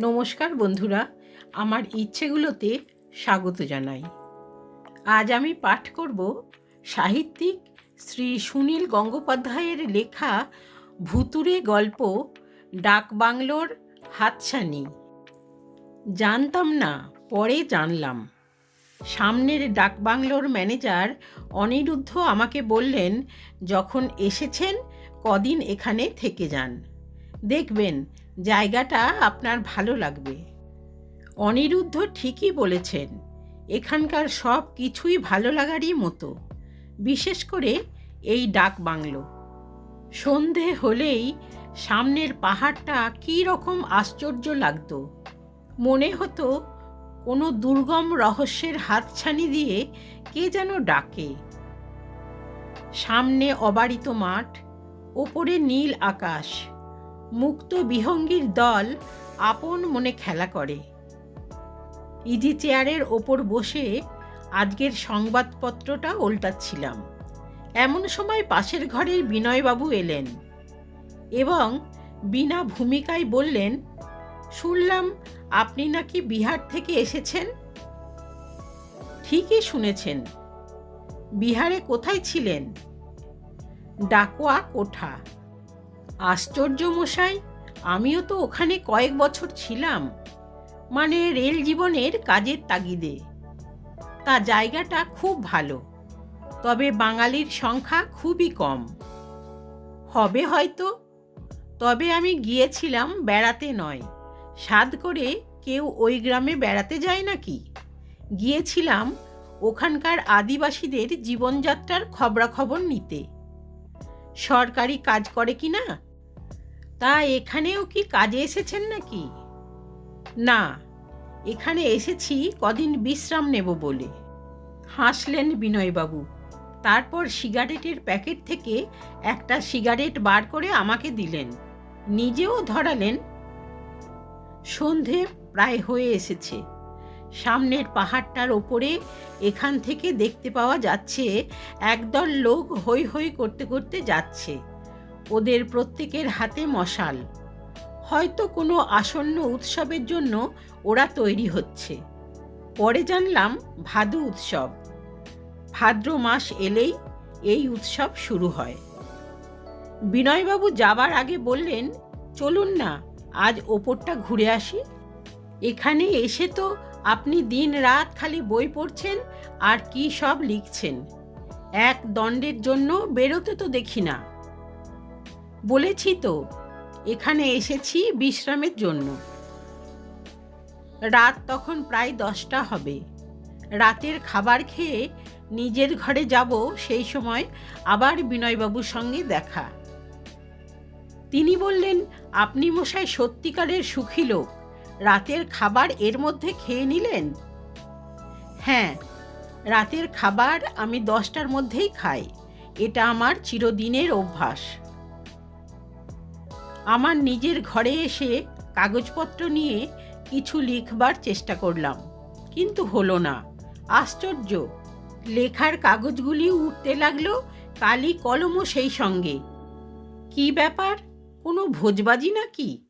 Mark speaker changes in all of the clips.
Speaker 1: নমস্কার বন্ধুরা, আমার ইচ্ছেগুলোতে স্বাগত জানাই। আজ আমি পাঠ করব সাহিত্যিক শ্রী সুনীল গঙ্গোপাধ্যায়ের লেখা ভুতুরে গল্প ডাকবাংলোর হাতছানি। জানতাম না, পরে জানলাম। সামনের ডাকবাংলোর ম্যানেজার অনিরুদ্ধ আমাকে বললেন, যখন এসেছেন, কদিন এখানে থেকে যান। দেখবেন জায়গাটা আপনার ভালো লাগবে। অনিরুদ্ধ ঠিকই বলেছেন, এখানকার সব কিছুই ভালো লাগারই মতো, বিশেষ করে এই ডাক বাংলো। সন্ধে হলেই সামনের পাহাড়টা কী রকম আশ্চর্য লাগতো। মনে হতো কোনো দুর্গম রহস্যের হাতছানি দিয়ে কে যেন ডাকে। সামনে অবারিত মাঠ, ওপরে নীল আকাশ। মুক্ত বিহঙ্গীর দল আপন মনে খেলা করে। ইজি চেয়ারের ওপর বসে আজকের সংবাদপত্রটা ওল্টাচ্ছিলাম। এমন সময় পাশের ঘরের বিনয়বাবু এলেন এবং বিনা ভূমিকায় বললেন, শুনলাম আপনি নাকি বিহার থেকে এসেছেন? ঠিকই শুনেছেন। বিহারে কোথায় ছিলেন? ডাকোয়া কোঠা। আশ্চর্য মশাই, আমিও তো ওখানে কয়েক বছর ছিলাম। মানে রেল জীবনের কাজের তাগিদে। তা জায়গাটা খুব ভালো, তবে বাঙালির সংখ্যা খুবই কম। হবে হয়তো, তবে আমি গিয়েছিলাম বেড়াতে নয়। সাদ করে কেউ ওই গ্রামে বেড়াতে যায় নাকি? গিয়েছিলাম ওখানকার আদিবাসীদের জীবনযাত্রার খবরাখবর নিতে। সরকারি কাজ করে কি না তা এখানেও কি কাজে এসেছেন নাকি? না, এখানে এসেছি কদিন বিশ্রাম নেব বলে। হাসলেন বিনয়বাবু। তারপর সিগারেটের প্যাকেট থেকে একটা সিগারেট বার করে আমাকে দিলেন। নিজেও ধরালেন। সন্ধে প্রায় হয়ে এসেছে। সামনের পাহাড়টার ওপরে এখান থেকে দেখতে পাওয়া যাচ্ছে, একদল লোক হৈ হৈ করতে করতে যাচ্ছে। ওদের প্রত্যেকের হাতে মশাল। হয়তো কোনো আসন্ন উৎসবের জন্য ওরা তৈরি হচ্ছে। পরে জানলাম ভাদু উৎসব। ভাদ্র মাস এলেই এই উৎসব শুরু হয়। বিনয়বাবু যাবার আগে বললেন, চলুন না, আজ ওপরটা ঘুরে আসি। এখানে এসে তো আপনি দিন রাত খালি বই পড়ছেন আর কি সব লিখছেন। এক দণ্ডের জন্য বেরোতে তো দেখি না। বলেছি তো, এখানে এসেছি বিশ্রামের জন্য। রাত তখন প্রায় দশটা হবে। রাতের খাবার খেয়ে নিজের ঘরে যাব, সেই সময় আবার বিনয়বাবুর সঙ্গে দেখা। তিনি বললেন, আপনি মশাই সত্যিকারের সুখী লোক। রাতের খাবার এর মধ্যে খেয়ে নিলেন? হ্যাঁ রাতের খাবার আমি দশটার মধ্যেই খাই। এটা আমার চিরদিনের অভ্যাস। আমার নিজের ঘরে এসে কাগজপত্র নিয়ে কিছু লিখবার চেষ্টা করলাম, কিন্তু হলো না। আশ্চর্য, লেখার কাগজগুলি উঠতে লাগল কালি কলমও সেই সঙ্গে। কি ব্যাপার, কোনো ভোজবাজি নাকি?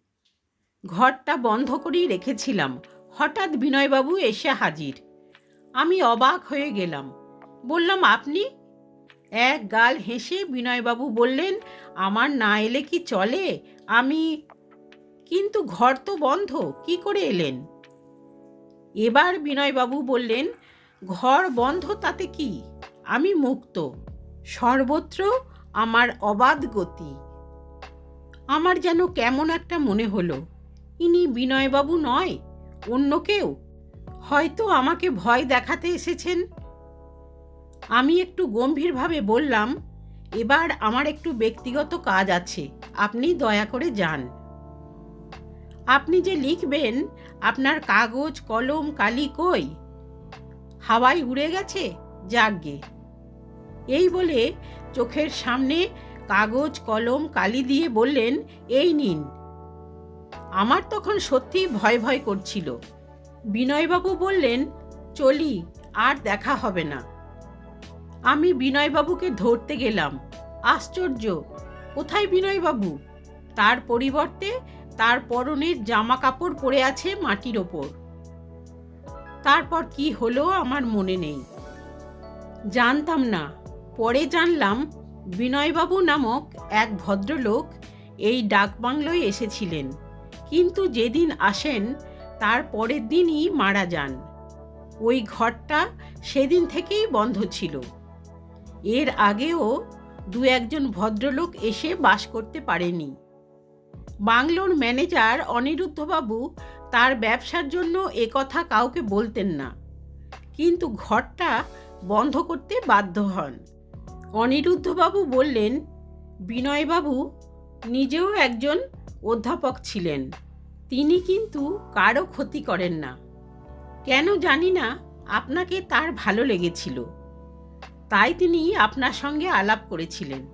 Speaker 1: ঘরটা বন্ধ করেই রেখেছিলাম, হঠাৎ বিনয়বাবু এসে হাজির। আমি অবাক হয়ে গেলাম, বললাম, আপনি এক গাল হেসে বিনয়বাবু বললেন, আমার না এলে কি চলে? আমি কিন্তু ঘর তো বন্ধ, কি করে এলেন? এবার বিনয়বাবু বললেন, ঘর বন্ধ তাতে কি? আমি মুক্ত, সর্বত্র আমার অবাধ গতি। আমার যেন কেমন একটা মনে হলো, ইনি বিনয়বাবু নয়, অন্য কেউ। হয়তো আমাকে ভয় দেখাতে এসেছেন আমি একটু গম্ভীরভাবে বললাম, এবার আমার একটু ব্যক্তিগত কাজ আছে, আপনি দয়া করে যান। আপনি যে লিখবেন, আপনার কাগজ, কলম, কালি কই? হাওয়ায় উড়ে গেছে, যাকগে। এই বলে চোখের সামনে কাগজ, কলম, কালি দিয়ে বললেন, এই নিন। আমার তখন সত্যি ভয় ভয় করছিল। বিনয়বাবু বললেন, চলি, আর দেখা হবে না। আমি বিনয়বাবুকে ধরতে গেলাম। আশ্চর্য, কোথায় বিনয়বাবু? তার পরিবর্তে তার পরনের জামা কাপড় পরে আছে মাটির ওপর। তারপর কি হলো আমার মনে নেই। জানতাম না। পরে জানলাম, বিনয়বাবু নামক এক ভদ্রলোক এই ডাকবাংলোয় এসেছিলেন। কিন্তু যেদিন আসেন, তার পরের দিনই মারা যান। ওই ঘরটা সেদিন থেকেই বন্ধ ছিল। এর আগেও দু একজন ভদ্রলোক এসে বাস করতে পারেনি। বাংলোর ম্যানেজার অনিরুদ্ধবাবু তার ব্যবসার জন্য একথা কাউকে বলতেন না। কিন্তু ঘরটা বন্ধ করতে বাধ্য হন। অনিরুদ্ধবাবু বললেন, বিনয়বাবু, নিজেও একজন অধ্যাপক ছিলেন। তিনি কিন্তু কারও ক্ষতি করেন না। কেন জানি না, আপনাকে তার ভালো লেগেছিল। তাই তিনি আপনার সঙ্গে আলাপ করেছিলেন।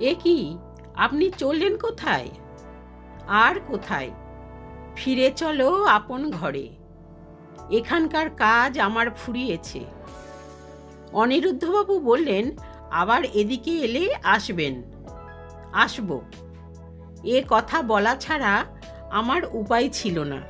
Speaker 1: এ কি, আপনি চললেন কোথায়? আর কোথায়? ফিরে চলো আপন ঘরে। এখানকার কাজ আমার ফুরিয়েছে। অনিরুদ্ধবাবু বললেন, আবার এদিকে এলে আসবেন। আসব। এ কথা বলা ছাড়া আমার উপায় ছিল না।